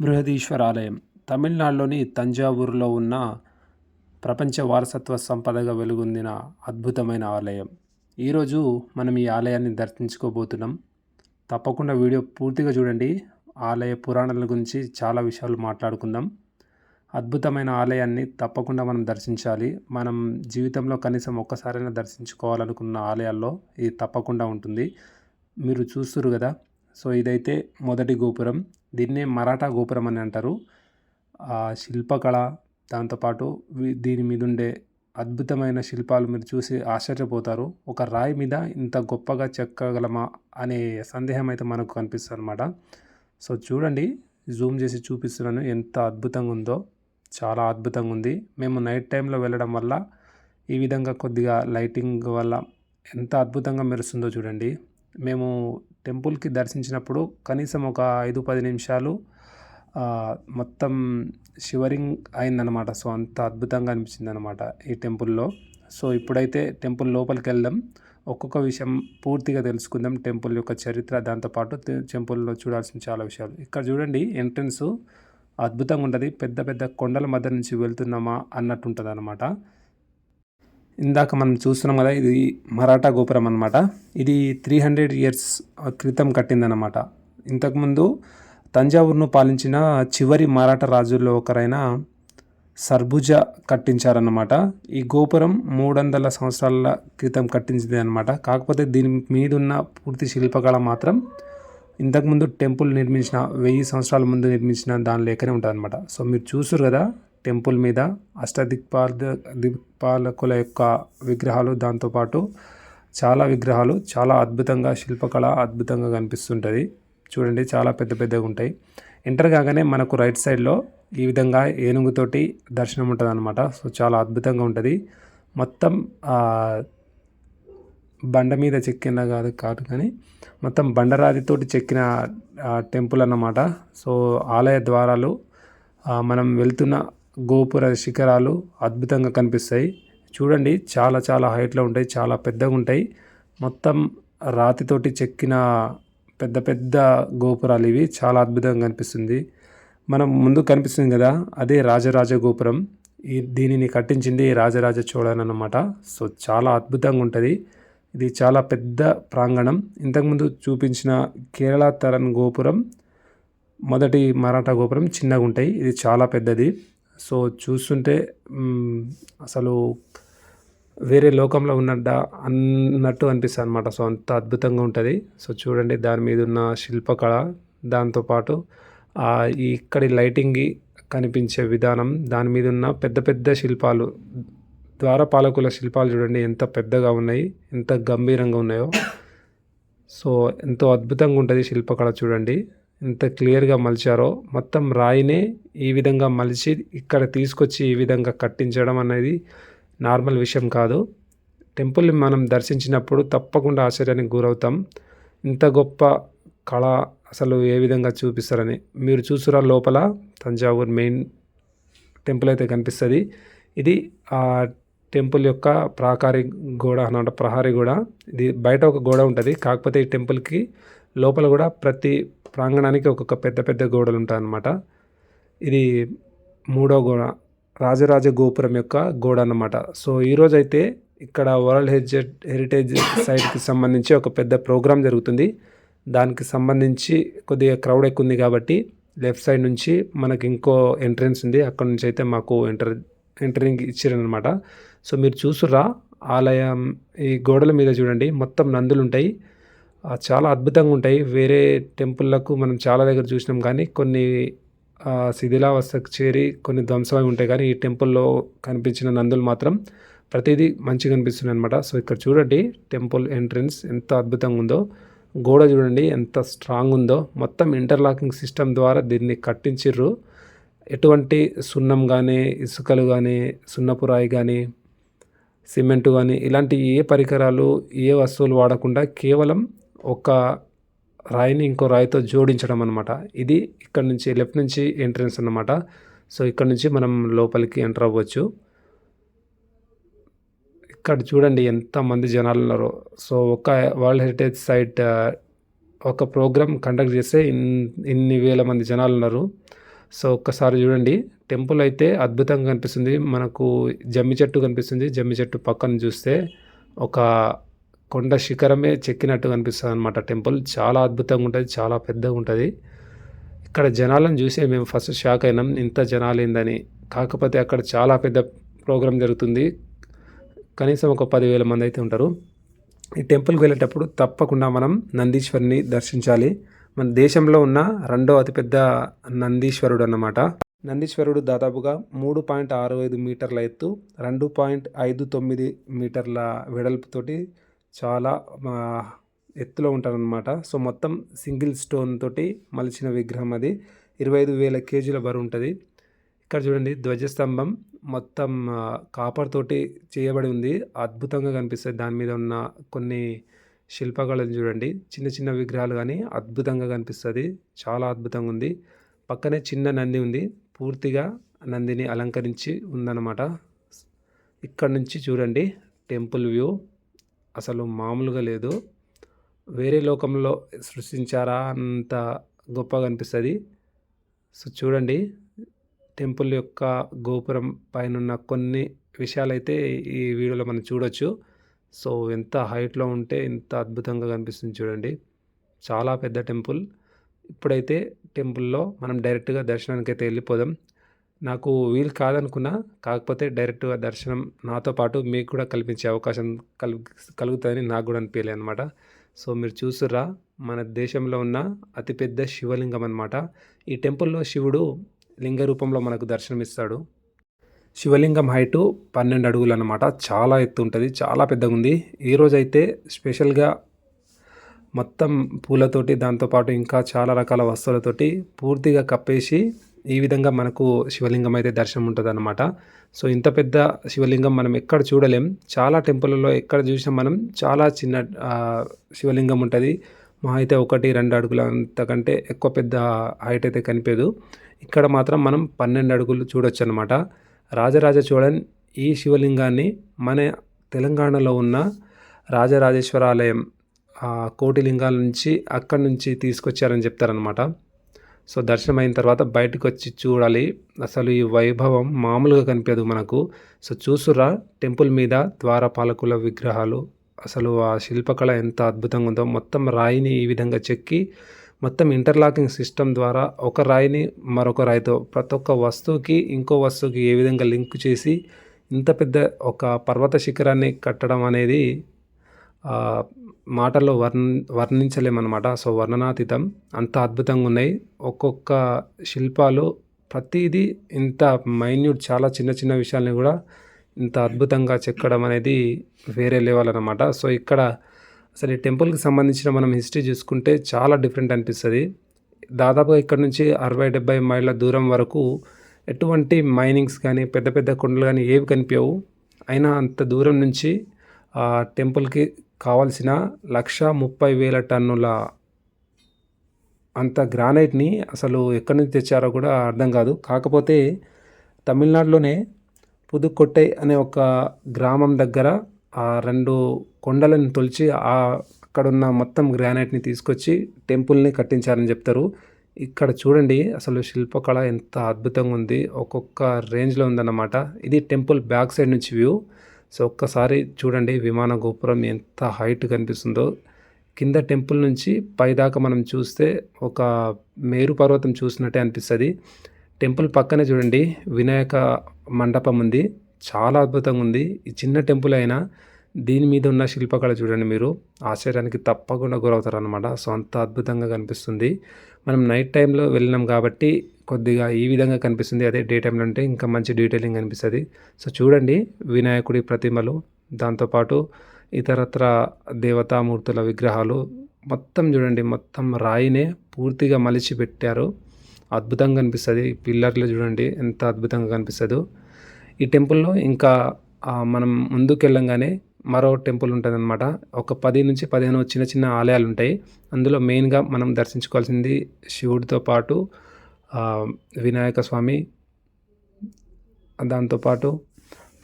బృహదీశ్వర ఆలయం తమిళనాడులోని తంజావూరులో ఉన్న ప్రపంచ వారసత్వ సంపదగా వెలుగొందిన అద్భుతమైన ఆలయం. ఈరోజు మనం ఈ ఆలయాన్ని దర్శించుకోబోతున్నాం. తప్పకుండా వీడియో పూర్తిగా చూడండి. ఆలయ పురాణాల గురించి చాలా విషయాలు మాట్లాడుకుందాం. అద్భుతమైన ఆలయాన్ని తప్పకుండా మనం దర్శించాలి. మనం జీవితంలో కనీసం ఒక్కసారైనా దర్శించుకోవాలనుకున్న ఆలయాల్లో ఇది తప్పకుండా ఉంటుంది. మీరు చూస్తురు కదా? సో ఇదైతే మొదటి గోపురం. దీన్నే మరాఠా గోపురం అని అంటారు. ఆ శిల్పకళ దాంతోపాటు దీని మీద ఉండే అద్భుతమైన శిల్పాలు మీరు చూసి ఆశ్చర్యపోతారు. ఒక రాయి మీద ఇంత గొప్పగా చెక్కగలమా అనే సందేహం అయితే మనకు కనిపిస్తుంది అనమాట సో చూడండి జూమ్ చేసి చూపిస్తున్నాను ఎంత అద్భుతంగా ఉందో. చాలా అద్భుతంగా ఉంది. మేము నైట్ టైంలో వెళ్ళడం వల్ల ఈ విధంగా కొద్దిగా లైటింగ్ వల్ల ఎంత అద్భుతంగా మెరుస్తుందో చూడండి. మేము టెంపుల్కి దర్శించినప్పుడు కనీసం ఒక ఐదు పది నిమిషాలు మొత్తం షివరింగ్ అయిందనమాట సో అంత అద్భుతంగా అనిపించింది అనమాట ఈ టెంపుల్లో. సో ఇప్పుడైతే టెంపుల్ లోపలికి వెళ్దాం ఒక్కొక్క విషయం పూర్తిగా తెలుసుకుందాం టెంపుల్ యొక్క చరిత్ర దాంతోపాటు టెంపుల్లో చూడాల్సిన చాలా విషయాలు. ఇక్కడ చూడండి ఎంట్రన్స్ అద్భుతంగా ఉంటుంది. పెద్ద పెద్ద కొండల మధ్య నుంచి వెళ్తున్నామా అన్నట్టు ఉంటుంది అనమాట ఇందాక మనం చూస్తున్నాం కదా ఇది మరాఠా గోపురం అనమాట ఇది త్రీ హండ్రెడ్ ఇయర్స్ క్రితం కట్టిందనమాట ఇంతకుముందు తంజావూరును పాలించిన చివరి మరాఠా రాజుల్లో ఒకరైన సర్బుజ కట్టించారన్నమాట. ఈ గోపురం మూడు వందల సంవత్సరాల క్రితం కట్టించింది అనమాట కాకపోతే దీని మీదున్న పూర్తి శిల్పకళ మాత్రం ఇంతకుముందు టెంపుల్ నిర్మించిన వెయ్యి సంవత్సరాల ముందు నిర్మించిన దాని లేకనే ఉంటుంది అనమాట సో మీరు చూసారు కదా టెంపుల్ మీద అష్టదిక్పాల పాలకుల యొక్క విగ్రహాలు దాంతోపాటు చాలా విగ్రహాలు చాలా అద్భుతంగా శిల్పకళ అద్భుతంగా కనిపిస్తుంటుంది. చూడండి చాలా పెద్ద పెద్దగా ఉంటాయి. ఎంటర్ కాగానే మనకు రైట్ సైడ్లో ఈ విధంగా ఏనుగుతోటి దర్శనం ఉంటుంది అనమాట సో చాలా అద్భుతంగా ఉంటుంది. మొత్తం బండ మీద చెక్కిన కాదు కాదు కానీ మొత్తం బండరాతితోటి చెక్కిన టెంపుల్ అన్నమాట. సో ఆలయ ద్వారాలు మనం వెళ్తున్న గోపుర శిఖరాలు అద్భుతంగా కనిపిస్తాయి. చూడండి చాలా చాలా హైట్లో ఉంటాయి చాలా పెద్దగా ఉంటాయి. మొత్తం రాతితోటి చెక్కిన పెద్ద పెద్ద గోపురాలు ఇవి. చాలా అద్భుతంగా కనిపిస్తుంది. మనం ముందు కనిపిస్తుంది కదా అదే రాజరాజ గోపురం. ఈ దీనిని కట్టించింది రాజరాజ చోళన్ అనమాట సో చాలా అద్భుతంగా ఉంటుంది. ఇది చాలా పెద్ద ప్రాంగణం. ఇంతకుముందు చూపించిన కేరళ తరన్ గోపురం మొదటి మరాఠా గోపురం చిన్నగా ఉంటాయి. ఇది చాలా పెద్దది. సో చూస్తుంటే అసలు వేరే లోకంలో ఉన్నట్ట అన్నట్టు అనిపిస్తుంది అనమాట సో అంత అద్భుతంగా ఉంటుంది. సో చూడండి దాని మీద ఉన్న శిల్పకళ దాంతోపాటు ఇక్కడి లైటింగ్ కనిపించే విధానం దాని మీద ఉన్న పెద్ద పెద్ద శిల్పాలు ద్వారపాలకుల శిల్పాలు చూడండి ఎంత పెద్దగా ఉన్నాయి ఎంత గంభీరంగా ఉన్నాయో. సో ఎంతో అద్భుతంగా ఉంటుంది శిల్పకళ చూడండి. ఎంత క్లియర్గా మలిచారో మొత్తం రాయినే ఈ విధంగా మలిచి ఇక్కడ తీసుకొచ్చి ఈ విధంగా కట్టించడం అనేది నార్మల్ విషయం కాదు. టెంపుల్ని మనం దర్శించినప్పుడు తప్పకుండా ఆశ్చర్యానికి గురవుతాం. ఇంత గొప్ప కళ అసలు ఏ విధంగా చూపిస్తారని. మీరు చూసురా లోపల తంజావూర్ మెయిన్ టెంపుల్ అయితే కనిపిస్తుంది. ఇది ఆ టెంపుల్ యొక్క ప్రాకారి గోడ అన్నమాట ప్రహారీ గోడ. ఇది బయట ఒక గోడ ఉంటుంది. కాకపోతే ఈ టెంపుల్కి లోపల కూడా ప్రతి ప్రాంగణానికి ఒక్కొక్క పెద్ద పెద్ద గోడలు ఉంటాయన్నమాట. ఇది మూడో గోడ రాజరాజ గోపురం యొక్క గోడ అన్నమాట. సో ఈరోజు అయితే ఇక్కడ వరల్డ్ హెరిటేజ్ హెరిటేజ్ సైట్కి సంబంధించి ఒక పెద్ద ప్రోగ్రాం జరుగుతుంది. దానికి సంబంధించి కొద్దిగా క్రౌడ్ ఎక్కువ ఉంది కాబట్టి లెఫ్ట్ సైడ్ నుంచి మనకి ఇంకో ఎంట్రన్స్ ఉంది. అక్కడ నుంచి అయితే మాకు ఎంటర్ ఎంటరింగ్ ఇచ్చారనమాట సో మీరు చూసురా ఆలయం ఈ గోడల మీద చూడండి. మొత్తం నందులు ఉంటాయి చాలా అద్భుతంగా ఉంటాయి. వేరే టెంపుల్లకు మనం చాలా దగ్గర చూసినాం కానీ కొన్ని శిథిలావస్థకు చేరి కొన్ని ధ్వంసమై ఉంటాయి కానీ ఈ టెంపుల్లో కనిపించిన నందులు మాత్రం ప్రతిదీ మంచిగా కనిపిస్తున్నాయి అనమాట సో ఇక్కడ చూడండి టెంపుల్ ఎంట్రన్స్ ఎంత అద్భుతంగా ఉందో. గోడ చూడండి ఎంత స్ట్రాంగ్ ఉందో. మొత్తం ఇంటర్లాకింగ్ సిస్టమ్ ద్వారా దీన్ని కట్టించిర్రు. ఎటువంటి సున్నం కానీ ఇసుకలు కానీ సున్నపురాయి కానీ సిమెంట్ కానీ ఇలాంటి ఏ పరికరాలు ఏ వస్తువులు వాడకుండా కేవలం ఒక రాయిని ఇంకో రాయితో జోడించడం అనమాట ఇది ఇక్కడ నుంచి లెఫ్ట్ నుంచి ఎంట్రన్స్ అన్నమాట. సో ఇక్కడ నుంచి మనం లోపలికి ఎంటర్ అవ్వచ్చు. ఇక్కడ చూడండి ఎంతమంది జనాలు ఉన్నారో. సో ఒక వరల్డ్ హెరిటేజ్ సైట్ ఒక ప్రోగ్రామ్ కండక్ట్ చేస్తే ఇన్ ఇన్ని వేల మంది జనాలు ఉన్నారు. సో ఒక్కసారి చూడండి. టెంపుల్ అయితే అద్భుతంగా కనిపిస్తుంది. మనకు జమ్మి చెట్టు కనిపిస్తుంది. జమ్మి చెట్టు పక్కన చూస్తే ఒక కొండ శిఖరమే చెక్కినట్టు కనిపిస్తుంది అనమాట టెంపుల్. చాలా అద్భుతంగా ఉంటుంది చాలా పెద్దగా ఉంటుంది. ఇక్కడ జనాలను చూసే మేము ఫస్ట్ షాక్ అయినాం ఇంత జనాలు ఏందని. కాకపోతే అక్కడ చాలా పెద్ద ప్రోగ్రాం జరుగుతుంది. కనీసం ఒక పదివేల మంది అయితే ఉంటారు. ఈ టెంపుల్కి వెళ్ళేటప్పుడు తప్పకుండా మనం నందీశ్వరిని దర్శించాలి. మన దేశంలో ఉన్న రెండో అతిపెద్ద నందీశ్వరుడు అన్నమాట. నందీశ్వరుడు దాదాపుగా మూడు పాయింట్ ఆరు ఐదు మీటర్ల ఎత్తు రెండు పాయింట్ ఐదు తొమ్మిది మీటర్ల వెడల్పుతోటి చాలా ఎత్తులో ఉంటారనమాట సో మొత్తం సింగిల్ స్టోన్ తోటి మలిచిన విగ్రహం అది. ఇరవై ఐదు వేల కేజీల బరువు ఉంటుంది. ఇక్కడ చూడండి ధ్వజస్తంభం మొత్తం కాపర్ తోటి చేయబడి ఉంది. అద్భుతంగా కనిపిస్తుంది దాని మీద ఉన్న కొన్ని శిల్పకళను చూడండి. చిన్న చిన్న విగ్రహాలు కానీ అద్భుతంగా కనిపిస్తుంది. చాలా అద్భుతంగా ఉంది. పక్కనే చిన్న నంది ఉంది. పూర్తిగా నందిని అలంకరించి ఉందన్నమాట. ఇక్కడ నుంచి చూడండి టెంపుల్ వ్యూ. అసలు మామూలుగా లేదు. వేరే లోకంలో సృష్టించారా అంత గొప్పగా అనిపిస్తుంది. సో చూడండి. టెంపుల్ యొక్క గోపురం పైన ఉన్న కొన్ని విషయాలైతే ఈ వీడియోలో మనం చూడొచ్చు. సో ఎంత హైట్లో ఉంటే ఇంత అద్భుతంగా కనిపిస్తుంది చూడండి. చాలా పెద్ద టెంపుల్. ఇప్పుడైతే టెంపుల్లో మనం డైరెక్ట్గా దర్శనానికి అయితే వెళ్ళిపోదాం. నాకు వీలు కాదనుకున్నా కాకపోతే డైరెక్ట్గా దర్శనం నాతో పాటు మీకు కూడా కల్పించే అవకాశం కలిగి కలుగుతుందని నాకు కూడా అనిపించలే అనమాట సో మీరు చూస్తుర్రా మన దేశంలో ఉన్న అతిపెద్ద శివలింగం అన్నమాట. ఈ టెంపుల్లో శివుడు లింగ రూపంలో మనకు దర్శనమిస్తాడు. శివలింగం హైటు పన్నెండు అడుగులు అనమాట చాలా ఎత్తు ఉంటుంది చాలా పెద్దగా ఉంది. ఈరోజు అయితే స్పెషల్గా మొత్తం పూలతోటి దాంతోపాటు ఇంకా చాలా రకాల వస్తువులతోటి పూర్తిగా కప్పేసి ఈ విధంగా మనకు శివలింగం అయితే దర్శనం ఉంటుంది అనమాట సో ఇంత పెద్ద శివలింగం మనం ఎక్కడ చూడలేం. చాలా టెంపుల్లో ఎక్కడ చూసినా మనం చాలా చిన్న శివలింగం ఉంటుంది. మా అయితే ఒకటి రెండు అడుగుల అంతకంటే ఎక్కువ పెద్ద హైట్ అయితే కనిపించదు ఇక్కడ మాత్రం మనం పన్నెండు అడుగులు చూడొచ్చు అనమాట రాజరాజ చోళన్ ఈ శివలింగాన్ని మన తెలంగాణలో ఉన్న రాజరాజేశ్వర ఆలయం కోటి లింగాల నుంచి అక్కడి నుంచి తీసుకొచ్చారని చెప్తారనమాట సో దర్శనం అయిన తర్వాత బయటకు వచ్చి చూడాలి. అసలు ఈ వైభవం మామూలుగా కనిపించదు మనకు. సో చూసురా టెంపుల్ మీద ద్వారపాలకుల విగ్రహాలు. అసలు ఆ శిల్పకళ ఎంత అద్భుతంగా ఉందో. మొత్తం రాయిని ఈ విధంగా చెక్కి మొత్తం ఇంటర్లాకింగ్ సిస్టమ్ ద్వారా ఒక రాయిని మరొక రాయితో ప్రతి ఒక్క వస్తువుకి ఇంకో వస్తువుకి ఏ విధంగా లింక్ చేసి ఇంత పెద్ద ఒక పర్వత శిఖరాన్ని కట్టడం అనేది మాటల్లో వర్ణ వర్ణించలేమన్నమాట. సో వర్ణనాతీతం అంత అద్భుతంగా ఉన్నాయి ఒక్కొక్క శిల్పాలు ప్రతిదీ ఇంత మైన్యూట్ చాలా చిన్న చిన్న విషయాల్ని కూడా ఇంత అద్భుతంగా చెక్కడం అనేది వేరే లెవెల్ అనమాట సో ఇక్కడ అసలు ఈ టెంపుల్కి సంబంధించిన మనం హిస్టరీ చూసుకుంటే చాలా డిఫరెంట్ అనిపిస్తుంది. దాదాపుగా ఇక్కడ నుంచి అరవై డెబ్బై మైళ్ళ దూరం వరకు ఎటువంటి మైనింగ్స్ కానీ పెద్ద పెద్ద కొండలు కానీ ఏవి కనిపించవు అయినా అంత దూరం నుంచి టెంపుల్కి కావాల్సిన లక్ష ముప్పై వేల టన్నుల అంత గ్రానైట్ని అసలు ఎక్కడి నుంచి తెచ్చారో కూడా అర్థం కాదు. కాకపోతే తమిళనాడులోనే పుదుక్కొట్టై అనే ఒక గ్రామం దగ్గర ఆ రెండు కొండలను తొలిచి ఆ అక్కడున్న మొత్తం గ్రానైట్ని తీసుకొచ్చి టెంపుల్ని కట్టించారని చెప్తారు. ఇక్కడ చూడండి అసలు శిల్పకళ ఎంత అద్భుతంగా ఉంది. ఒక్కొక్క రేంజ్లో ఉందన్నమాట. ఇది టెంపుల్ బ్యాక్ సైడ్ నుంచి వ్యూ. సో ఒక్కసారి చూడండి విమాన గోపురం ఎంత హైట్ కనిపిస్తుందో. కింద టెంపుల్ నుంచి పైదాకా మనం చూస్తే ఒక మేరు పర్వతం చూసినట్టే అనిపిస్తుంది. టెంపుల్ పక్కనే చూడండి వినాయక మండపం ఉంది. చాలా అద్భుతంగా ఉంది. ఈ చిన్న టెంపుల్ అయినా దీని మీద ఉన్న శిల్పకళ చూడండి మీరు. ఆశ్చర్యానికి తప్పకుండా గురవుతారు అనమాట సో అంత అద్భుతంగా కనిపిస్తుంది. మనం నైట్ టైంలో వెళ్ళినాం కాబట్టి కొద్దిగా ఈ విధంగా కనిపిస్తుంది. అదే డే టైంలో అంటే ఇంకా మంచి డీటెయిలింగ్ కనిపిస్తుంది. సో చూడండి వినాయకుడి ప్రతిమలు దాంతోపాటు ఇతరత్ర దేవతామూర్తుల విగ్రహాలు మొత్తం చూడండి మొత్తం రాయినే పూర్తిగా మలిచి పెట్టారు. అద్భుతంగా కనిపిస్తుంది. పిల్లర్లు చూడండి ఎంత అద్భుతంగా కనిపిస్తుందో. ఈ టెంపుల్లో ఇంకా మనం ముందుకు వెళ్ళంగానే మరో టెంపుల్ ఉంటుంది అనమాట ఒక పది నుంచి పదిహేను చిన్న చిన్న ఆలయాలు ఉంటాయి అందులో మెయిన్గా మనం దర్శించుకోవాల్సింది శివుడితో పాటు వినాయక స్వామి దాంతోపాటు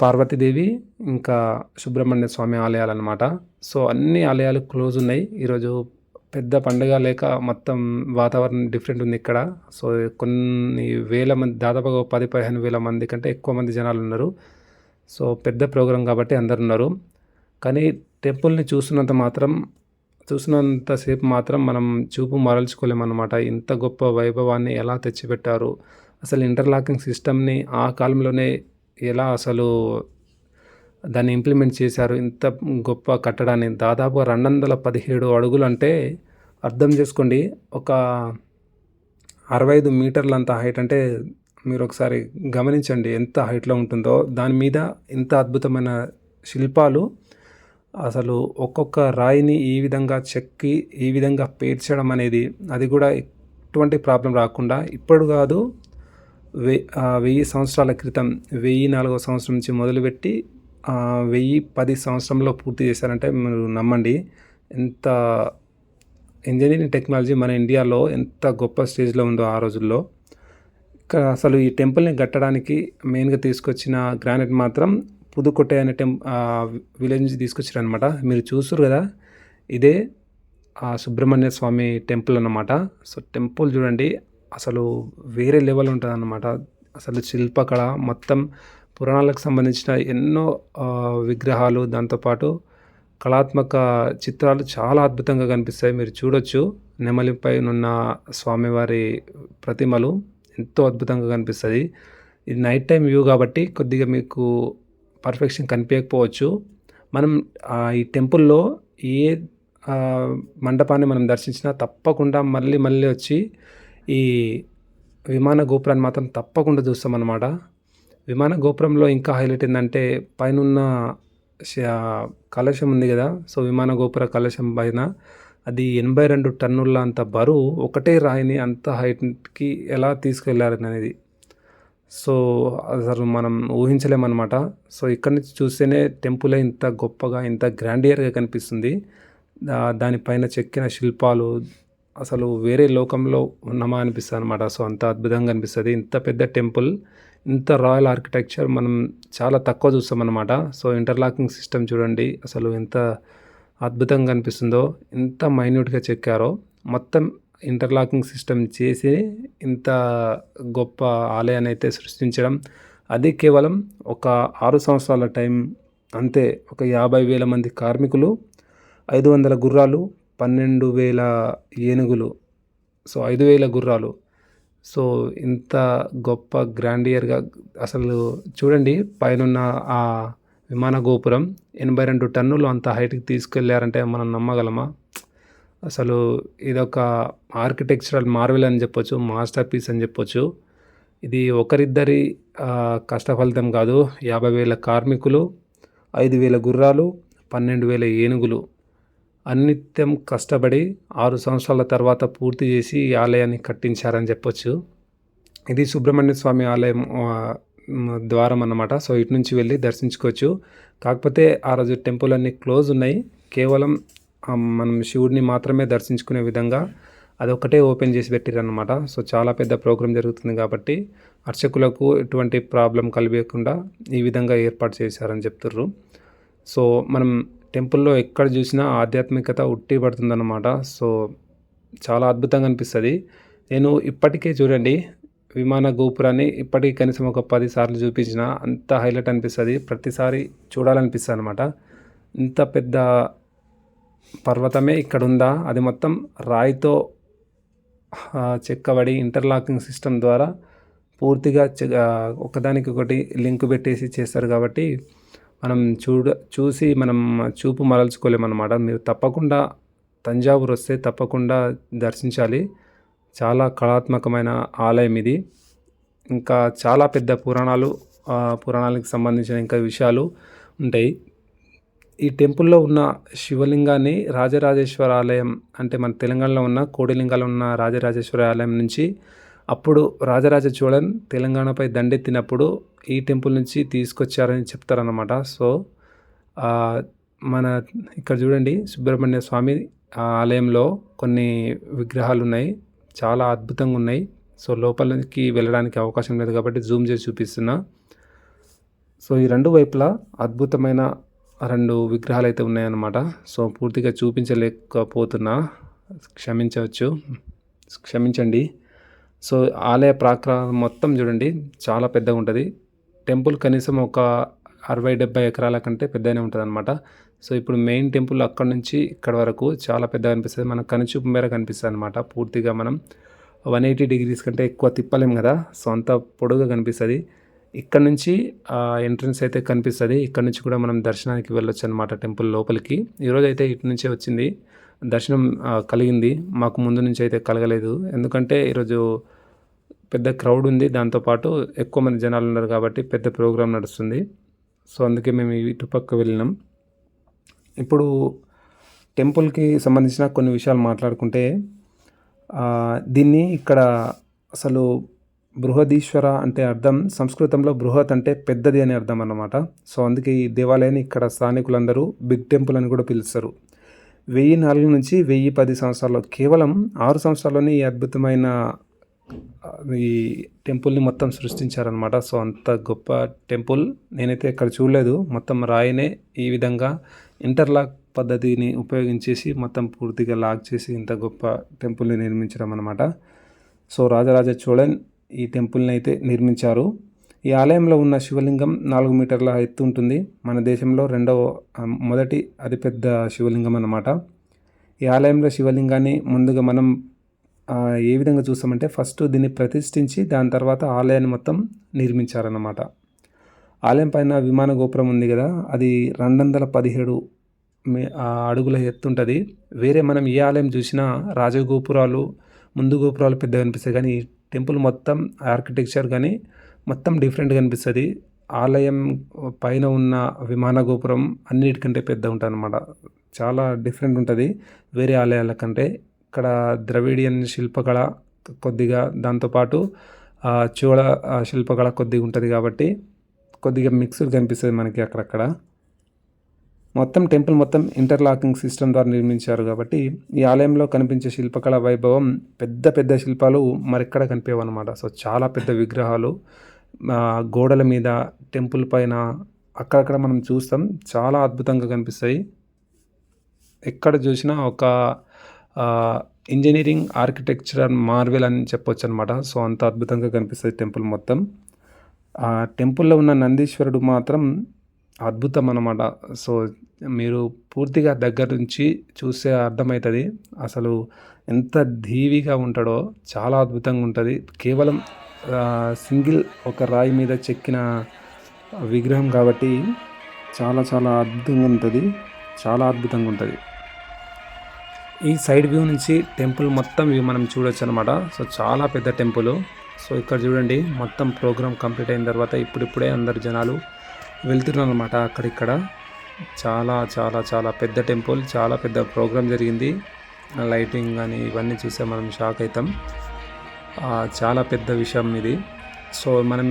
పార్వతీదేవి ఇంకా సుబ్రహ్మణ్య స్వామి ఆలయాలు అనమాట సో అన్ని ఆలయాలు క్లోజ్ ఉన్నాయి. ఈరోజు పెద్ద పండుగ లేక మొత్తం వాతావరణం డిఫరెంట్ ఉంది ఇక్కడ. సో కొన్ని వేల మంది దాదాపుగా పది పదిహేను వేల మంది కంటే ఎక్కువ మంది జనాలు ఉన్నారు సో పెద్ద ప్రోగ్రాం కాబట్టి అందరు ఉన్నారు కానీ టెంపుల్ని చూస్తున్నంత మాత్రం చూసినంతసేపు మాత్రం మనం చూపు మరల్చుకోలేమన్నమాట ఇంత గొప్ప వైభవాన్ని ఎలా తెచ్చిపెట్టారు? అసలు ఇంటర్లాకింగ్ సిస్టమ్ని ఆ కాలంలోనే ఎలా అసలు దాన్ని ఇంప్లిమెంట్ చేశారు? ఇంత గొప్ప కట్టడాన్ని దాదాపు రెండు వందల పదిహేడు అడుగులు అంటే అర్థం చేసుకోండి ఒక అరవై ఐదు మీటర్లంత హైట్ అంటే మీరు ఒకసారి గమనించండి ఎంత హైట్లో ఉంటుందో. దాని మీద ఇంత అద్భుతమైన శిల్పాలు అసలు ఒక్కొక్క రాయిని ఈ విధంగా చెక్కి ఈ విధంగా పేర్చడం అనేది అది కూడా ఎటువంటి ప్రాబ్లం రాకుండా ఇప్పుడు కాదు వె వెయ్యి సంవత్సరాల క్రితం వెయ్యి నాలుగో సంవత్సరం నుంచి మొదలుపెట్టి వెయ్యి పది సంవత్సరంలో పూర్తి చేశారంటే మీరు నమ్మండి. ఎంత ఇంజనీరింగ్ టెక్నాలజీ మన ఇండియాలో ఎంత గొప్ప స్టేజ్లో ఉందో ఆ రోజుల్లో. ఇక్కడ అసలు ఈ టెంపుల్ని కట్టడానికి మెయిన్గా తీసుకొచ్చిన గ్రానైట్ మాత్రం పుదుకొట్టే అనే టెం విలేజ్ నుంచి తీసుకొచ్చారు అనమాట మీరు చూసారు కదా ఇదే ఆ సుబ్రహ్మణ్య స్వామి టెంపుల్ అన్నమాట. సో టెంపుల్ చూడండి అసలు వేరే లెవెల్ ఉంటుంది అన్నమాట అసలు శిల్పకళ మొత్తం పురాణాలకు సంబంధించిన ఎన్నో విగ్రహాలు దాంతోపాటు కళాత్మక చిత్రాలు చాలా అద్భుతంగా కనిపిస్తాయి. మీరు చూడొచ్చు. నెమలిపై ఉన్న స్వామివారి ప్రతిమలు ఎంతో అద్భుతంగా కనిపిస్తుంది. ఇది నైట్ టైం వ్యూ కాబట్టి కొద్దిగా మీకు పర్ఫెక్షన్ కనిపించకపోవచ్చు. మనం ఈ టెంపుల్లో ఏ మండపాన్ని మనం దర్శించినా తప్పకుండా మళ్ళీ మళ్ళీ వచ్చి ఈ విమాన గోపురాన్ని మాత్రం తప్పకుండా చూస్తామన్నమాట. విమాన గోపురంలో ఇంకా హైలైట్ ఏంటంటే పైన కలశం ఉంది కదా. సో విమాన గోపుర కలశం పైన అది ఎనభై రెండు టన్నుల అంత బరువు ఒకటే రాయిని అంత హైట్కి ఎలా తీసుకెళ్ళారని అనేది సో అసలు మనం ఊహించలేమన్నమాట. సో ఇక్కడ నుంచి చూస్తేనే టెంపులే ఇంత గొప్పగా ఇంత గ్రాండియర్గా కనిపిస్తుంది. దానిపైన చెక్కిన శిల్పాలు అసలు వేరే లోకంలో ఉన్నామా అనిపిస్తుంది అనమాట సో అంత అద్భుతంగా అనిపిస్తుంది. ఇంత పెద్ద టెంపుల్ ఇంత రాయల్ ఆర్కిటెక్చర్ మనం చాలా తక్కువ చూస్తాం అనమాట సో ఇంటర్లాకింగ్ సిస్టమ్ చూడండి అసలు ఎంత అద్భుతంగా అనిపిస్తుందో ఎంత మైన్యూట్గా చెక్కారో. మొత్తం ఇంటర్లాకింగ్ సిస్టమ్ చేసి ఇంత గొప్ప ఆలయాన్ని అయితే సృష్టించడం అది కేవలం ఒక ఆరు సంవత్సరాల టైం అంతే ఒక యాభై వేల మంది కార్మికులు ఐదు వందల గుర్రాలు పన్నెండు వేల ఏనుగులు సో ఐదు వేల గుర్రాలు. సో ఇంత గొప్ప గ్రాండియర్గా అసలు చూడండి పైన ఆ విమాన గోపురం ఎనభై రెండు టన్నులు అంత హైట్కి తీసుకెళ్ళారంటే మనం నమ్మగలమా? అసలు ఇదొక ఆర్కిటెక్చరల్ మార్వెల్ అని చెప్పొచ్చు మాస్టర్ పీస్ అని చెప్పొచ్చు. ఇది ఒకరిద్దరి కష్టఫలితం కాదు. యాభై వేల కార్మికులు ఐదు వేల గుర్రాలు పన్నెండు వేల ఏనుగులు. అన్నిత్యం కష్టపడి ఆరు సంవత్సరాల తర్వాత పూర్తి చేసి ఈ ఆలయాన్ని కట్టించారని చెప్పొచ్చు. ఇది సుబ్రహ్మణ్య స్వామి ఆలయం ద్వారం అన్నమాట. సో ఇటు నుంచి వెళ్ళి దర్శించుకోవచ్చు. కాకపోతే ఆ రోజు టెంపుల్ అన్నీ క్లోజ్ ఉన్నాయి. కేవలం మనం శివుడిని మాత్రమే దర్శించుకునే విధంగా అదొక్కటే ఓపెన్ చేసి పెట్టారనమాట సో చాలా పెద్ద ప్రోగ్రాం జరుగుతుంది కాబట్టి అర్చకులకు ఎటువంటి ప్రాబ్లం కలిగకుండా ఈ విధంగా ఏర్పాటు చేశారని చెప్తుర్రు. సో మనం టెంపుల్లో ఎక్కడ చూసినా ఆధ్యాత్మికత ఉట్టి పడుతుందన్నమాట. సో చాలా అద్భుతంగా అనిపిస్తుంది. నేను ఇప్పటికే చూడండి విమాన గోపురాన్ని ఇప్పటికీ కనీసం ఒక పది సార్లు చూపించిన అంత హైలైట్ అనిపిస్తుంది. ప్రతిసారి చూడాలనిపిస్తుంది అనమాట ఇంత పెద్ద పర్వతమే ఇక్కడ ఉందా అది మొత్తం రాయితో చెక్కబడి ఇంటర్లాకింగ్ సిస్టమ్ ద్వారా పూర్తిగా ఒకదానికి ఒకటి లింక్ పెట్టేసి చేస్తారు కాబట్టి మనం చూడ చూసి మనం చూపు మరల్చుకోలేమన్నమాట. మీరు తప్పకుండా తంజావూరు వస్తే తప్పకుండా దర్శించాలి. చాలా కళాత్మకమైన ఆలయం ఇది. ఇంకా చాలా పెద్ద పురాణాలు పురాణాలకు సంబంధించిన ఇంకా విషయాలు ఉంటాయి. ఈ టెంపుల్లో ఉన్న శివలింగాన్ని రాజరాజేశ్వర ఆలయం అంటే మన తెలంగాణలో ఉన్న కోడిలింగాలో ఉన్న రాజరాజేశ్వర ఆలయం నుంచి అప్పుడు రాజరాజ చోళన్ తెలంగాణపై దండెత్తినప్పుడు ఈ టెంపుల్ నుంచి తీసుకొచ్చారని చెప్తారన్నమాట. సో మన ఇక్కడ చూడండి సుబ్రహ్మణ్య స్వామి ఆలయంలో కొన్ని విగ్రహాలు ఉన్నాయి చాలా అద్భుతంగా ఉన్నాయి. సో లోపలికి వెళ్ళడానికి అవకాశం లేదు కాబట్టి జూమ్ చేసి చూపిస్తున్నా. సో ఈ రెండు వైపులా అద్భుతమైన రెండు విగ్రహాలు అయితే ఉన్నాయన్నమాట. సో పూర్తిగా చూపించలేకపోతున్నా. క్షమించవచ్చు. క్షమించండి. సో ఆలయ ప్రాకారం మొత్తం చూడండి. చాలా పెద్దగా ఉంటుంది. టెంపుల్ కనీసం ఒక అరవై డెబ్బై ఎకరాల కంటే పెద్దగానే ఉంటుంది అనమాట సో ఇప్పుడు మెయిన్ టెంపుల్ అక్కడ నుంచి ఇక్కడ వరకు చాలా పెద్దగా అనిపిస్తుంది. మన కనుచూపు మేర కనిపిస్తుంది అనమాట పూర్తిగా మనం. వన్ ఎయిటీ డిగ్రీస్ కంటే ఎక్కువ తిప్పలేం కదా. సో అంత పొడుగా కనిపిస్తుంది. ఇక్కడ నుంచి ఎంట్రన్స్ అయితే కనిపిస్తుంది. ఇక్కడ నుంచి కూడా మనం దర్శనానికి వెళ్ళొచ్చు అనమాట టెంపుల్ లోపలికి. ఈరోజు అయితే ఇటు నుంచే వచ్చింది. దర్శనం కలిగింది. మాకు ముందు నుంచి అయితే కలగలేదు. ఎందుకంటే ఈరోజు పెద్ద క్రౌడ్ ఉంది. దాంతోపాటు ఎక్కువ మంది జనాలు ఉన్నారు కాబట్టి పెద్ద ప్రోగ్రాం నడుస్తుంది. సో అందుకే మేము ఇటుపక్క వెళ్ళినాం. ఇప్పుడు టెంపుల్కి సంబంధించిన కొన్ని విషయాలు మాట్లాడుకుంటే దీన్ని ఇక్కడ అసలు బృహదీశ్వర అంటే అర్థం సంస్కృతంలో బృహత్ అంటే పెద్దది అని అర్థం అన్నమాట. సో అందుకే ఈ దేవాలయాన్ని ఇక్కడ స్థానికులందరూ బిగ్ టెంపుల్ అని కూడా పిలుస్తారు. వెయ్యి నాలుగు నుంచి వెయ్యి పది సంవత్సరాల్లో కేవలం ఆరు సంవత్సరాల్లోనే ఈ అద్భుతమైన ఈ టెంపుల్ని మొత్తం సృష్టించారనమాట సో అంత గొప్ప టెంపుల్ నేనైతే ఇక్కడ చూడలేదు. మొత్తం రాయినే ఈ విధంగా ఇంటర్లాక్ పద్ధతిని ఉపయోగించేసి మొత్తం పూర్తిగా లాక్ చేసి ఇంత గొప్ప టెంపుల్ని నిర్మించడం అనమాట సో రాజరాజ చోళన్ ఈ టెంపుల్ని అయితే నిర్మించారు. ఈ ఆలయంలో ఉన్న శివలింగం నాలుగు మీటర్ల ఎత్తు ఉంటుంది. మన దేశంలో రెండవ మొదటి అతిపెద్ద శివలింగం అన్నమాట. ఈ ఆలయంలో శివలింగాన్ని ముందుగా మనం ఏ విధంగా చూస్తామంటే ఫస్ట్ దీన్ని ప్రతిష్ఠించి దాని తర్వాత ఆలయాన్ని మొత్తం నిర్మించారన్నమాట. ఆలయం పైన విమాన గోపురం ఉంది కదా అది రెండు వందల పదిహేడు అడుగుల ఎత్తు ఉంటుంది. వేరే మనం ఏ ఆలయం చూసినా రాజగోపురాలు ముందు గోపురాలు పెద్దగా అనిపిస్తాయి కానీ టెంపుల్ మొత్తం ఆర్కిటెక్చర్ కానీ మొత్తం డిఫరెంట్గా కనిపిస్తుంది ఆలయం పైన ఉన్న విమాన గోపురం అన్నిటికంటే పెద్ద ఉంటుంది అనమాట చాలా డిఫరెంట్ ఉంటుంది వేరే ఆలయాల కంటే. ఇక్కడ ద్రవిడియన్ శిల్పకళ కొద్దిగా దాంతోపాటు చోళ శిల్పకళ కొద్దిగా ఉంటుంది కాబట్టి కొద్దిగా మిక్స్డ్ కనిపిస్తుంది మనకి అక్కడక్కడ. మొత్తం టెంపుల్ మొత్తం ఇంటర్లాకింగ్ సిస్టమ్ ద్వారా నిర్మించారు కాబట్టి ఈ ఆలయంలో కనిపించే శిల్పకళ వైభవం పెద్ద పెద్ద శిల్పాలు మరెక్కడ కనిపించవన్నమాట సో చాలా పెద్ద విగ్రహాలు గోడల మీద టెంపుల్ పైన అక్కడక్కడ మనం చూస్తాం. చాలా అద్భుతంగా కనిపిస్తాయి. ఎక్కడ చూసినా ఒక ఇంజనీరింగ్ ఆర్కిటెక్చర్ మార్వెల్ అని చెప్పొచ్చు అనమాట సో అంత అద్భుతంగా కనిపిస్తుంది టెంపుల్ మొత్తం. ఆ టెంపుల్లో ఉన్న నందీశ్వరుడు మాత్రం అద్భుతం అన్నమాట సో మీరు పూర్తిగా దగ్గర నుంచి చూస్తే అర్థమవుతుంది అసలు ఎంత ధీవిగా ఉంటాడో చాలా అద్భుతంగా ఉంటుంది. కేవలం సింగిల్ ఒక రాయి మీద చెక్కిన విగ్రహం కాబట్టి చాలా చాలా అద్భుతంగా ఉంటుంది. చాలా అద్భుతంగా ఉంటుంది. ఈ సైడ్ వ్యూ నుంచి టెంపుల్ మొత్తం వ్యూ మనం చూడొచ్చు అనమాట సో చాలా పెద్ద టెంపుల్. సో ఇక్కడ చూడండి మొత్తం ప్రోగ్రామ్ కంప్లీట్ అయిన తర్వాత ఇప్పుడిప్పుడే అందరు జనాలు వెళ్తున్నాను అనమాట అక్కడిక్కడ. చాలా చాలా చాలా పెద్ద టెంపుల్ చాలా పెద్ద ప్రోగ్రామ్ జరిగింది. లైటింగ్ కానీ ఇవన్నీ చూస్తే మనం షాక్ అవుతాం చాలా పెద్ద విషయం ఇది. సో మనం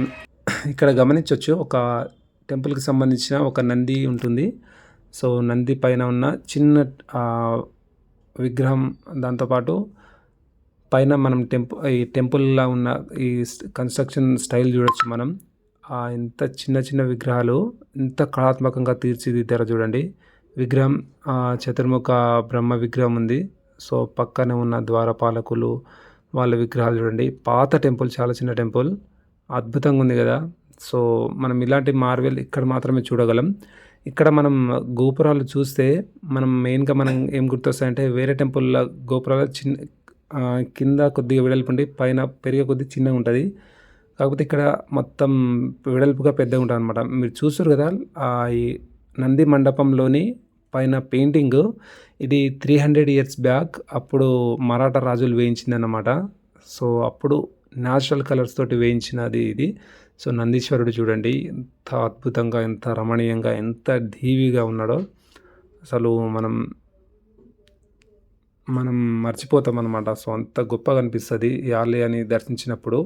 ఇక్కడ గమనించవచ్చు ఒక టెంపుల్కి సంబంధించిన ఒక నంది ఉంటుంది. సో నంది పైన ఉన్న చిన్న విగ్రహం దాంతోపాటు పైన మనం టెంపు ఈ టెంపుల్లా ఉన్న ఈ కన్స్ట్రక్షన్ స్టైల్ చూడొచ్చు మనం. ఇంత చిన్న చిన్న విగ్రహాలు ఇంత కళాత్మకంగా తీర్చిదిద్దారో చూడండి. విగ్రహం చతుర్ముఖ బ్రహ్మ విగ్రహం ఉంది. సో పక్కనే ఉన్న ద్వారపాలకులు వాళ్ళ విగ్రహాలు చూడండి. పాత టెంపుల్ చాలా చిన్న టెంపుల్. అద్భుతంగా ఉంది కదా. సో మనం ఇలాంటి మార్వెల్ ఇక్కడ మాత్రమే చూడగలం. ఇక్కడ మనం గోపురాలు చూస్తే మనం మెయిన్గా మనం ఏం గుర్తొస్తాయంటే వేరే టెంపుల్ల గోపురాలు చిన్న కింద కొద్దిగా వెడల్పుండి పైన పెరిగే కొద్ది చిన్నగా ఉంటుంది. కాకపోతే ఇక్కడ మొత్తం వెడల్పుగా పెద్దగా ఉంటుంది అనమాట మీరు చూస్తారు కదా ఈ నంది మండపంలోని పైన పెయింటింగ్ ఇది త్రీ హండ్రెడ్ ఇయర్స్ బ్యాక్ అప్పుడు మరాఠా రాజులు వేయించిందన్నమాట. సో అప్పుడు న్యాచురల్ కలర్స్ తోటి వేయించినది ఇది. సో నందీశ్వరుడు చూడండి ఎంత అద్భుతంగా ఎంత రమణీయంగా ఎంత ధీవిగా ఉన్నాడో. అసలు మనం మనం మర్చిపోతాం అనమాట సో అంత గొప్పగా అనిపిస్తుంది ఈ ఆలయాన్ని దర్శించినప్పుడు.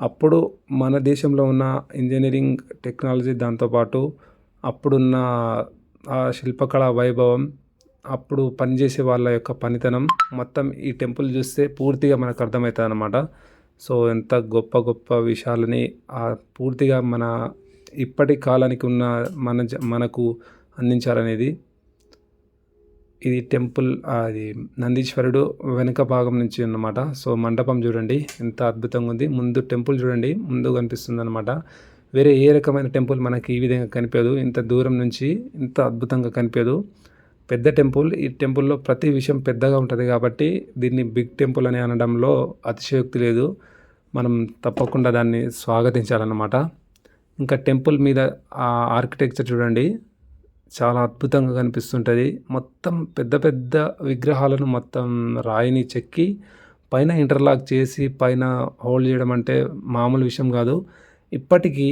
అప్పుడు మన దేశంలో ఉన్న ఇంజనీరింగ్ టెక్నాలజీ దాంతోపాటు అప్పుడున్న ఆ శిల్పకళ వైభవం అప్పుడు పనిచేసే వాళ్ళ యొక్క పనితనం మొత్తం ఈ టెంపుల్ చూస్తే పూర్తిగా మనకు అర్థమవుతుంది అనమాట సో ఎంత గొప్ప గొప్ప విషయాలని పూర్తిగా మన ఇప్పటి కాలానికి ఉన్న మన మనకు అందించాలనేది ఇది టెంపుల్ అది నందీశ్వరుడు వెనుక భాగం నుంచి అన్నమాట. సో మండపం చూడండి ఎంత అద్భుతంగా ఉంది. ముందు టెంపుల్ చూడండి ముందు కనిపిస్తుంది అనమాట వేరే ఏ రకమైన టెంపుల్ మనకి ఈ విధంగా కనిపించదు. ఇంత దూరం నుంచి ఇంత అద్భుతంగా కనిపించదు. పెద్ద టెంపుల్ ఈ టెంపుల్లో ప్రతి విషయం పెద్దగా ఉంటుంది కాబట్టి దీన్ని బిగ్ టెంపుల్ అని అనడంలో అతిశయోక్తి లేదు. మనం తప్పకుండా దాన్ని స్వాగతించాలన్నమాట. ఇంకా టెంపుల్ మీద ఆ ఆర్కిటెక్చర్ చూడండి చాలా అద్భుతంగా కనిపిస్తుంటుంది. మొత్తం పెద్ద పెద్ద విగ్రహాలను మొత్తం రాయిని చెక్కి పైన ఇంటర్లాక్ చేసి పైన హోల్డ్ చేయడం అంటే మామూలు విషయం కాదు. ఇప్పటికీ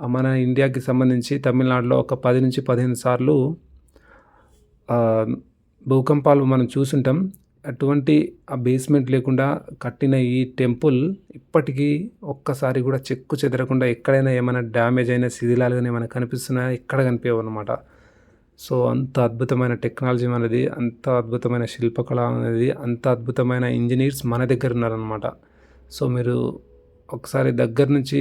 మన ఇండియాకి సంబంధించి తమిళనాడులో ఒక పది నుంచి పదిహేను సార్లు భూకంపాలు మనం చూసుంటాం. అటువంటి ఆ బేస్మెంట్ లేకుండా కట్టిన ఈ టెంపుల్ ఇప్పటికీ ఒక్కసారి కూడా చెక్కు చెదరకుండా ఎక్కడైనా ఏమైనా డ్యామేజ్ అయిన శిథిలాలు కానీ ఏమైనా కనిపిస్తున్నాయా ఎక్కడ కనిపించవు అనమాట సో అంత అద్భుతమైన టెక్నాలజీ అనేది అంత అద్భుతమైన శిల్పకళ అనేది అంత అద్భుతమైన ఇంజనీర్స్ మన దగ్గర ఉన్నారనమాట సో మీరు ఒకసారి దగ్గర నుంచి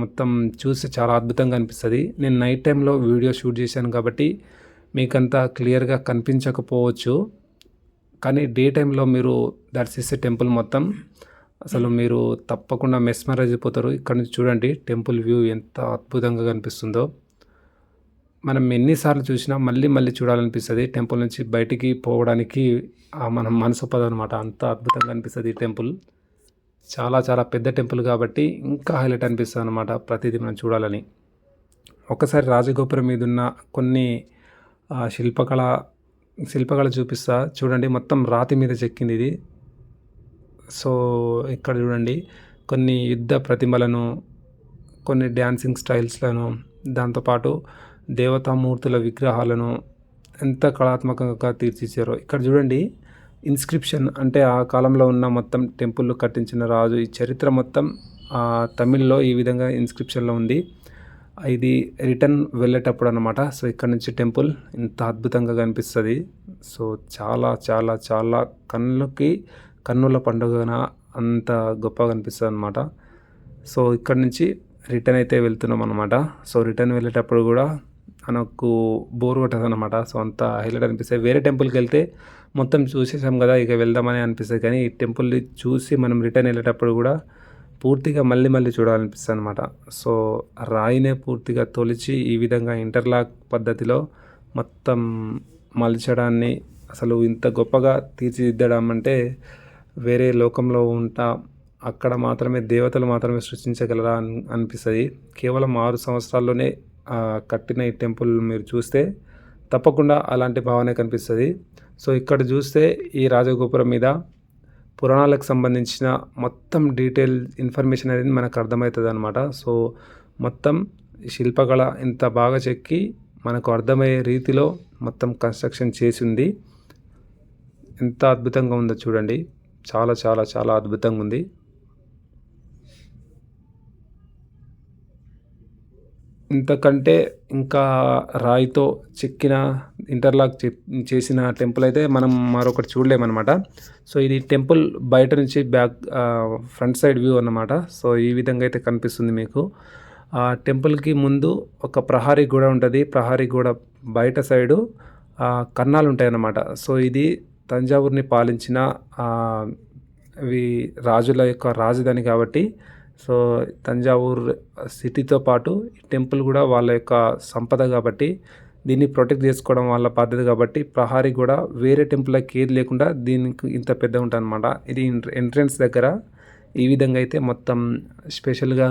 మొత్తం చూస్తే చాలా అద్భుతంగా అనిపిస్తుంది. నేను నైట్ టైంలో వీడియో షూట్ చేశాను కాబట్టి మీకంతా క్లియర్గా కనిపించకపోవచ్చు. కానీ డే టైంలో మీరు దర్శిస్తే టెంపుల్ మొత్తం. అసలు మీరు తప్పకుండా మెస్మరైజ్ అయిపోతారు. ఇక్కడ నుంచి చూడండి టెంపుల్ వ్యూ ఎంత అద్భుతంగా కనిపిస్తుందో. మనం ఎన్నిసార్లు చూసినా మళ్ళీ మళ్ళీ చూడాలనిపిస్తుంది. టెంపుల్ నుంచి బయటికి పోవడానికి మనం మనసు అనమాట అంత అద్భుతంగా అనిపిస్తుంది ఈ టెంపుల్. చాలా చాలా పెద్ద టెంపుల్ కాబట్టి ఇంకా హైలైట్ అనిపిస్తుంది అనమాట ప్రతిదీ మనం చూడాలని. ఒకసారి రాజగోపురం మీద ఉన్న కొన్ని శిల్పకళ శిల్పకళ చూపిస్తా. చూడండి మొత్తం రాతి మీద చెక్కింది ఇది. సో ఇక్కడ చూడండి కొన్ని యుద్ధ ప్రతిమలను కొన్ని డ్యాన్సింగ్ స్టైల్స్లను దాంతోపాటు దేవతామూర్తుల విగ్రహాలను ఎంత కళాత్మకంగా తీర్చిచ్చారో. ఇక్కడ చూడండి ఇన్స్క్రిప్షన్ అంటే ఆ కాలంలో ఉన్న మొత్తం టెంపుల్ కట్టించిన రాజు. ఈ చరిత్ర మొత్తం తమిళ్ళో ఈ విధంగా ఇన్స్క్రిప్షన్లో ఉంది. ఇది రిటర్న్ వెళ్ళేటప్పుడు అనమాట సో ఇక్కడ నుంచి టెంపుల్ ఇంత అద్భుతంగా కనిపిస్తుంది. సో చాలా చాలా చాలా కన్నులకి కన్నుల పండుగన అంత గొప్పగా కనిపిస్తుంది అనమాట సో ఇక్కడ నుంచి రిటర్న్ అయితే వెళ్తున్నాం అనమాట సో రిటర్న్ వెళ్ళేటప్పుడు కూడా మనకు బోర్ కొట్టదు అనమాట సో అంత హైలైట్ అనిపిస్తుంది. వేరే టెంపుల్కి వెళ్తే మొత్తం చూసేసాం కదా ఇక వెళ్దామని అనిపిస్తుంది. కానీ ఈ టెంపుల్ని చూసి మనం రిటర్న్ వెళ్ళేటప్పుడు కూడా పూర్తిగా మళ్ళీ మళ్ళీ చూడాలనిపిస్తుంది అనమాట సో రాయినే పూర్తిగా తొలిచి ఈ విధంగా ఇంటర్లాక్ పద్ధతిలో మొత్తం మలచడాన్ని అసలు ఇంత గొప్పగా తీర్చిదిద్దడం అంటే వేరే లోకంలో ఉంటా అక్కడ మాత్రమే దేవతలు మాత్రమే సృష్టించగలరా అని అనిపిస్తుంది. కేవలం ఆరు సంవత్సరాల్లోనే కట్టిన ఈ టెంపుల్ మీరు చూస్తే తప్పకుండా అలాంటి భావనే కనిపిస్తుంది. సో ఇక్కడ చూస్తే ఈ రాజగోపురం మీద పురాణాలకు సంబంధించిన మొత్తం డీటెయిల్ ఇన్ఫర్మేషన్ అనేది మనకు అర్థమవుతుంది అనమాట సో మొత్తం శిల్పకళ ఇంత బాగా చెక్కి మనకు అర్థమయ్యే రీతిలో మొత్తం కన్స్ట్రక్షన్ చేసింది. ఎంత అద్భుతంగా ఉందో చూడండి. చాలా చాలా చాలా అద్భుతంగా ఉంది. ఇంతకంటే ఇంకా రాయితో చెక్కిన ఇంటర్లాక్ చేసిన టెంపుల్ అయితే మనం మరొకటి చూడలేమన్నమాట. సో ఇది టెంపుల్ బయట నుంచి బ్యాక్ ఫ్రంట్ సైడ్ వ్యూ అన్నమాట. సో ఈ విధంగా అయితే కనిపిస్తుంది మీకు. ఆ టెంపుల్కి ముందు ఒక ప్రహారీ గోడ ఉంటుంది. ప్రహారీ గోడ బయట సైడు కన్నాలు ఉంటాయన్నమాట. సో ఇది తంజావూరుని పాలించిన ఇవి రాజుల యొక్క రాజధాని కాబట్టి సో తంజావూర్ సిటీతో పాటు టెంపుల్ కూడా వాళ్ళ యొక్క సంపద కాబట్టి దీన్ని ప్రొటెక్ట్ చేసుకోవడం వాళ్ళ పద్ధతి కాబట్టి ప్రహారీ కూడా వేరే టెంపుల్కి ఏది లేకుండా దీనికి ఇంత పెద్ద ఉంటుందన్నమాట ఇది ఎంట్రన్స్ దగ్గర ఈ విధంగా అయితే మొత్తం స్పెషల్గా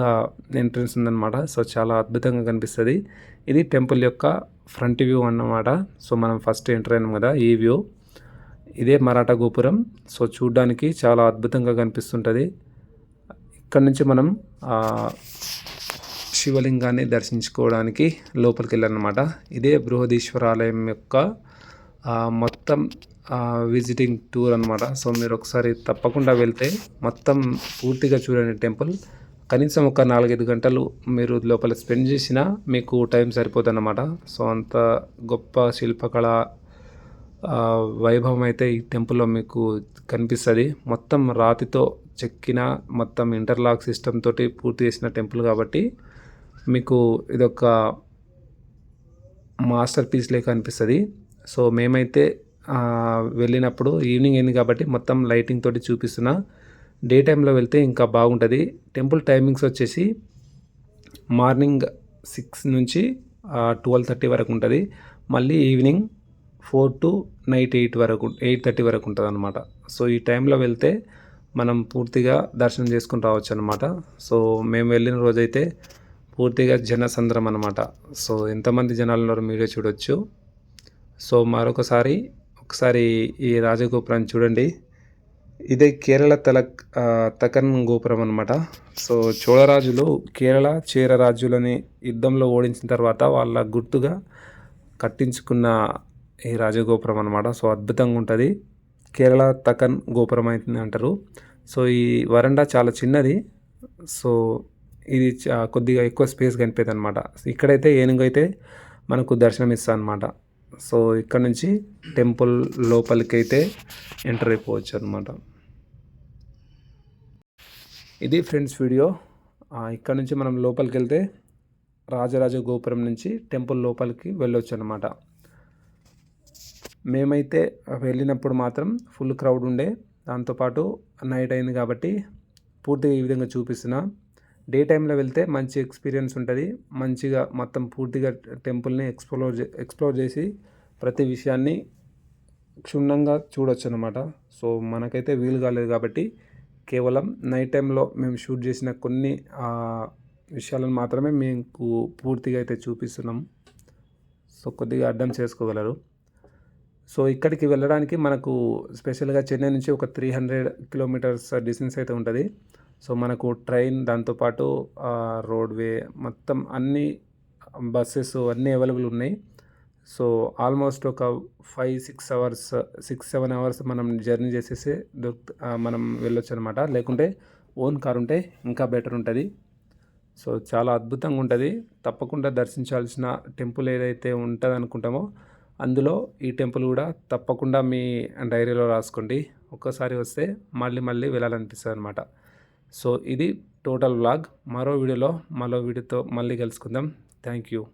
ఎంట్రన్స్ ఉందన్నమాట. సో చాలా అద్భుతంగా కనిపిస్తుంది. ఇది టెంపుల్ యొక్క ఫ్రంట్ వ్యూ అన్నమాట. సో మనం ఫస్ట్ ఎంటర్ అయినాం కదా ఈ వ్యూ. ఇదే మరాఠా గోపురం. సో చూడ్డానికి చాలా అద్భుతంగా కనిపిస్తుంటుంది. ఇక్కడ నుంచి మనం శివలింగాన్ని దర్శించుకోవడానికి లోపలికి వెళ్ళాలన్నమాట ఇదే బృహదీశ్వర ఆలయం యొక్క మొత్తం విజిటింగ్ టూర్ అనమాట సో మీరు ఒకసారి తప్పకుండా వెళ్తే మొత్తం పూర్తిగా చూడండి టెంపుల్. కనీసం ఒక నాలుగైదు గంటలు మీరు లోపల స్పెండ్ చేసినా మీకు టైం సరిపోతుంది అనమాట సో అంత గొప్ప శిల్పకళ వైభవం అయితే ఈ టెంపుల్లో మీకు కనిపిస్తుంది. మొత్తం రాతితో చెక్కిన మొత్తం ఇంటర్లాక్ సిస్టమ్ తోటి పూర్తి చేసిన టెంపుల్ కాబట్టి మీకు ఇదొక మాస్టర్ పీస్ లేక అనిపిస్తుంది సో మేమైతే వెళ్ళినప్పుడు ఈవినింగ్ అయింది కాబట్టి మొత్తం లైటింగ్ తోటి చూపిస్తున్నా. డే టైంలో వెళ్తే ఇంకా బాగుంటుంది. టెంపుల్ టైమింగ్స్ వచ్చేసి మార్నింగ్ సిక్స్ నుంచి ట్వెల్వ్ థర్టీ వరకు ఉంటుంది. మళ్ళీ evening four to night eight వరకు ఎయిట్ థర్టీ వరకు ఉంటుంది అనమాట సో ఈ టైంలో వెళ్తే మనం పూర్తిగా దర్శనం చేసుకుని రావచ్చు అనమాట సో మేము వెళ్ళిన రోజైతే పూర్తిగా జనసంద్రం అనమాట సో ఎంతమంది జనాలు ఉన్నారో మీరే చూడొచ్చు. సో మరొకసారి ఒకసారి ఈ రాజగోపురాన్ని చూడండి. ఇదే కేరళ తలక్ తకన్ గోపురం అనమాట సో చోళరాజులు కేరళ చేర రాజులని యుద్ధంలో ఓడించిన తర్వాత వాళ్ళ గుర్తుగా కట్టించుకున్న ఈ రాజగోపురం అనమాట సో అద్భుతంగా ఉంటుంది. కేరళ తకన్ గోపురం అవుతుంది అంటారు. సో ఈ వరండా చాలా చిన్నది. సో ఇది చా- కొద్దిగా ఎక్కువ స్పేస్ కనిపిస్తుంది అనమాట ఇక్కడైతే ఏనుగు అయితే మనకు దర్శనం ఇస్తా అనమాట సో ఇక్కడ నుంచి టెంపుల్ లోపలికి అయితే ఎంటర్ అయిపోవచ్చు అనమాట ఇది ఫ్రెండ్స్ వీడియో. ఇక్కడ నుంచి మనం లోపలికి వెళ్తే రాజరాజ గోపురం నుంచి టెంపుల్ లోపలికి వెళ్ళొచ్చు అనమాట మేమైతే వెళ్ళినప్పుడు మాత్రం ఫుల్ క్రౌడ్ ఉండే. దాంతోపాటు నైట్ అయింది కాబట్టి పూర్తిగా ఈ విధంగా చూపిస్తున్నా. డే టైంలో వెళ్తే మంచి ఎక్స్పీరియన్స్ ఉంటుంది. మంచిగా మొత్తం పూర్తిగా టెంపుల్ని ఎక్స్ప్లోర్ చే- ఎక్స్ప్లోర్ చేసి ప్రతి విషయాన్ని క్షుణ్ణంగా చూడొచ్చు అనమాట సో మనకైతే వీలు కాలేదు కాబట్టి కేవలం నైట్ టైంలో మేము షూట్ చేసిన కొన్ని విషయాలను మాత్రమే మీకు పూర్తిగా అయితే చూపిస్తున్నాం. సో కొద్దిగా అర్థం చేసుకోగలరు. సో ఇక్కడికి వెళ్ళడానికి మనకు స్పెషల్గా చెన్నై నుంచి ఒక త్రీ హండ్రెడ్ కిలోమీటర్స్ డిస్టెన్స్ అయితే ఉంటుంది. సో మనకు ట్రైన్ దాంతోపాటు రోడ్వే మొత్తం అన్ని బస్సెస్ అన్నీ అవైలబుల్ ఉన్నాయి. సో ఆల్మోస్ట్ ఒక five six hours six seven hours మనం జర్నీ చేసేసి దొరుకు మనం వెళ్ళొచ్చు అనమాట లేకుంటే ఓన్ కార్ ఉంటే ఇంకా బెటర్ ఉంటుంది. సో చాలా అద్భుతంగా ఉంటుంది. తప్పకుండా దర్శించాల్సిన టెంపుల్ ఏదైతే ఉంటుంది అనుకుంటామో అందులో ఈ టెంపుల్ కూడా తప్పకుండా మీ డైరీలో రాసుకోండి. ఒక్కసారి వస్తే మళ్ళీ మళ్ళీ వెళ్ళాలనిపిస్తుంది అనమాట సో ఇది టోటల్ వ్లాగ్. మరో వీడియోలో మరో వీడియోతో మళ్ళీ కలుసుకుందాం. Thank you.